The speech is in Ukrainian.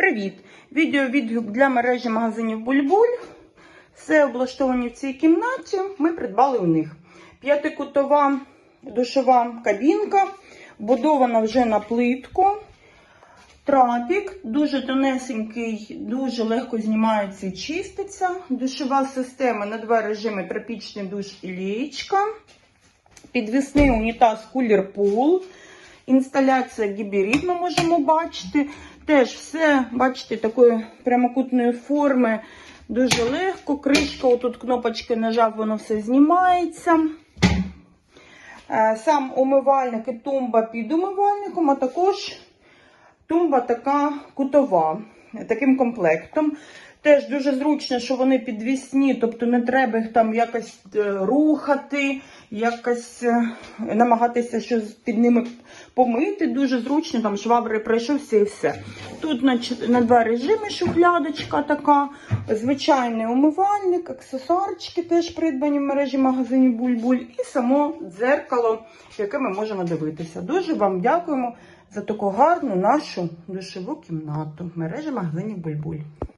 Привіт! Відео відгук для мережі магазинів Бульбуль. Все облаштовані в цій кімнаті. Ми придбали у них. П'ятикутова душова кабінка, будована вже на плитку. Трапік, дуже тонесенький, дуже легко знімається і чиститься. Душова система на два режими тропічний душ і лієчка. Підвісний унітаз Cooler Pool. Інсталяція гіберід ми можемо бачити. Теж все, бачите, такої прямокутної форми. Дуже легко. Кришка, отут кнопочки нажав, воно все знімається. Е, Сам умивальник і тумба під умивальником, а також тумба така кутова, таким комплектом. Теж дуже зручно, що вони підвісні, тобто не треба їх там якось е, рухати, якось е, намагатися щось під ними помити. Дуже зручно, там швабри пройшовся і все. Тут на, на два режими шухлядочка така, звичайний умивальник, аксесуарчики теж придбані в мережі магазинів Бульбуль, і само дзеркало, яке ми можемо дивитися. Дуже вам дякуємо за таку гарну нашу душову кімнату в мережі магазинів Бульбуль.